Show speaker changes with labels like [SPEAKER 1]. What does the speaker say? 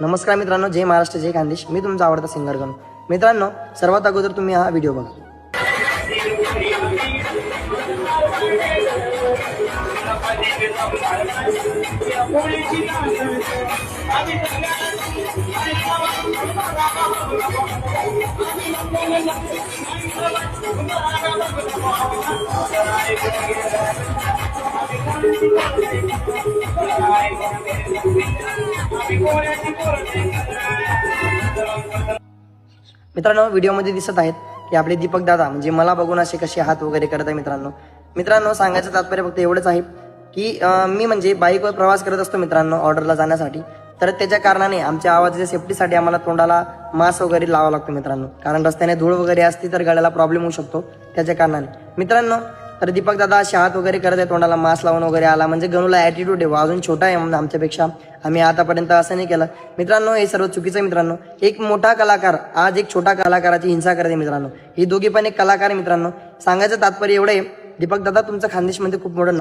[SPEAKER 1] नमस्कार मित्रांनो जय महाराष्ट्र जय खानदेश मी तुमचा आवडता सिंगर गण. मित्रांनो सर्वात अगोदर तुम्ही हा व्हिडिओ बघा. मित्रांनो व्हिडिओमध्ये दिसत आहेत की आपले दीपक दादा म्हणजे मला बघून असे कसे हात वगैरे करत आहे मित्रांनो. मित्रांनो सांगायचं तात्पर्य फक्त एवढंच आहे की मी म्हणजे बाईकवर प्रवास करत असतो मित्रांनो ऑर्डरला जाण्यासाठी. तर त्याच्या कारणाने आमच्या आवाजाच्या सेफ्टीसाठी आम्हाला तोंडाला मास्क वगैरे लावावा लागतो मित्रांनो. कारण रस्त्याने धूळ वगैरे असती तर गळ्याला प्रॉब्लेम होऊ शकतो त्याच्या कारणाने. मित्रांनो तर दीपक दादा शहात वगैरे करत आहे तोंडाला मास्क लावून वगैरे आला. म्हणजे गणूला ॲटिट्यूड आहे अजून छोटा आहे म्हणजे आमच्यापेक्षा. आम्ही आतापर्यंत असं नाही केलं. मित्रांनो हे सर्व चुकीचं आहे मित्रांनो. एक मोठा कलाकार आज एक छोटा कलाकाराची हिंसा करते मित्रांनो. ही दोघी पण एक कलाकार आहे मित्रांनो. सांगायचं तात्पर्य एवढं आहे दीपक दादा तुमचं खानदेशमध्ये खूप मोठं